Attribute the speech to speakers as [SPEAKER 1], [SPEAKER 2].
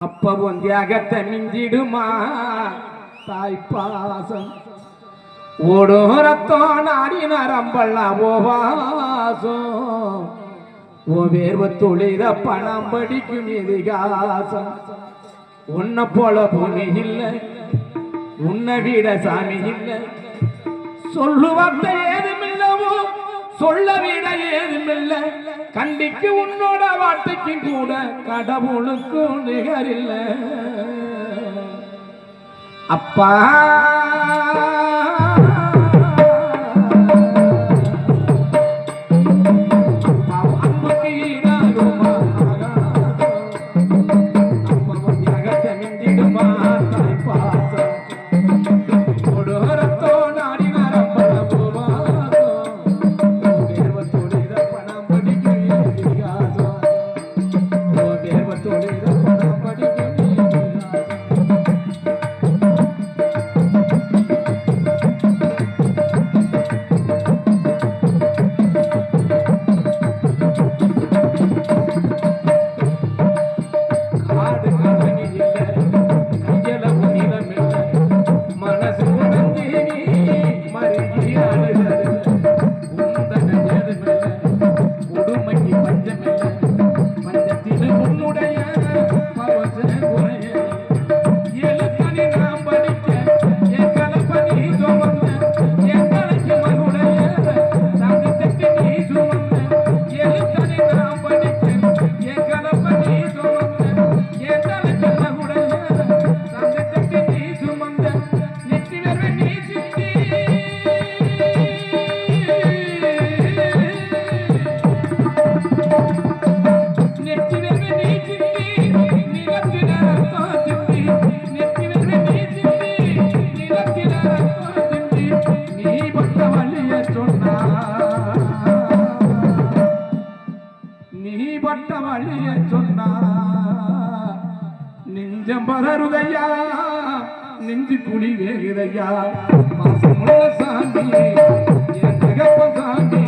[SPEAKER 1] அப்பவும் தியாகத்தை மிஞ்சிடுமா? தாய்ப்பாசம். ஓடும் ரத்தம் நாடி நரம்பெல்லாம் ஓவாசம் ஓ வேர்வ துளித பணம் படிக்கும் எதிகாசம் உன்னை போல பூமி இல்லை உன்னை விட சாமி இல்லை. சொல்லுவத்தையே சொல்ல விட ஏதுமில்ல கண்டிக்கு உன்னோட வார்த்தைக்கு கூட கடவுளுக்கும் நிகரில்ல அப்பா. Pode ser. பட்ட வழிய சொன்னா நெஞ்சம் பதறுதையா? நெஞ்சு குழி வேகுதையா? மாசமுள்ள சாமி என் தகப்ப சாமி.